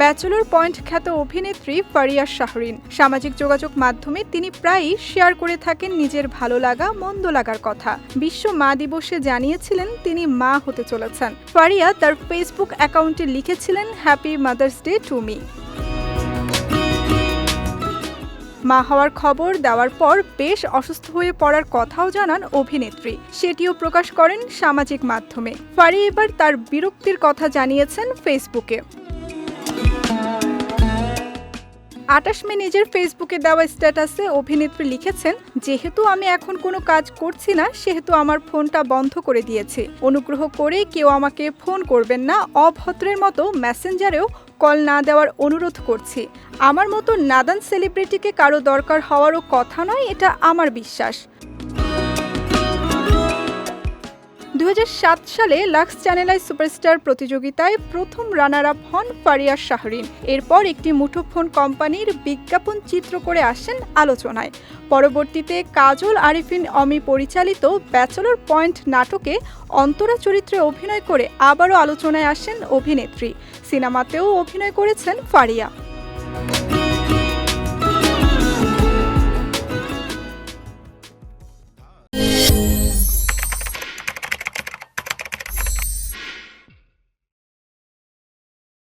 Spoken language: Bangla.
ব্যাচেলর পয়েন্ট খ্যাত অভিনেত্রী ফারিয়া শাহরিন। সামাজিক যোগাযোগ মাধ্যমে তিনি প্রায়ই শেয়ার করে থাকেন নিজের ভালো লাগা, মন্দ লাগার কথা। বিশ্ব মা দিবসে জানিয়েছিলেন তিনি মা হতে চলেছেন। ফারিয়া তার ফেসবুক অ্যাকাউন্টে লিখেছিলেন, happy mother's day to me. মা হওয়ার খবর দেওয়ার পর বেশ অসুস্থ হয়ে পড়ার কথাও জানান অভিনেত্রী। সেটিও প্রকাশ করেন সামাজিক মাধ্যমে। ফারি এবার তার বিরক্তির কথা জানিয়েছেন ফেসবুকে। আটাশ মে নিজের ফেসবুকে দেওয়া স্ট্যাটাসে অভিনেত্রী লিখেছেন, যেহেতু আমি এখন কোনো কাজ করছি না, সেহেতু আমার ফোনটা বন্ধ করে দিয়েছে। অনুগ্রহ করে কেউ আমাকে ফোন করবেন না, অভদ্রের মতো মেসেঞ্জারেও কল না দেওয়ার অনুরোধ করছি। আমার মতো নাদান সেলিব্রিটিকে কারও দরকার হওয়ারও কথা নয়, এটা আমার বিশ্বাস। দু হাজার সাত সালে লাক্স চ্যানেলাই সুপারস্টার প্রতিযোগিতায় প্রথম রানার আপ হন ফারিয়া শাহরিন। এরপর একটি মুঠোফোন কোম্পানির বিজ্ঞাপন চিত্র করে আসেন আলোচনায়। পরবর্তীতে কাজল আরিফিন অমি পরিচালিত ব্যাচেলর পয়েন্ট নাটকে অন্তরা চরিত্রে অভিনয় করে আবারও আলোচনায় আসেন অভিনেত্রী। সিনেমাতেও অভিনয় করেছেন ফারিয়া।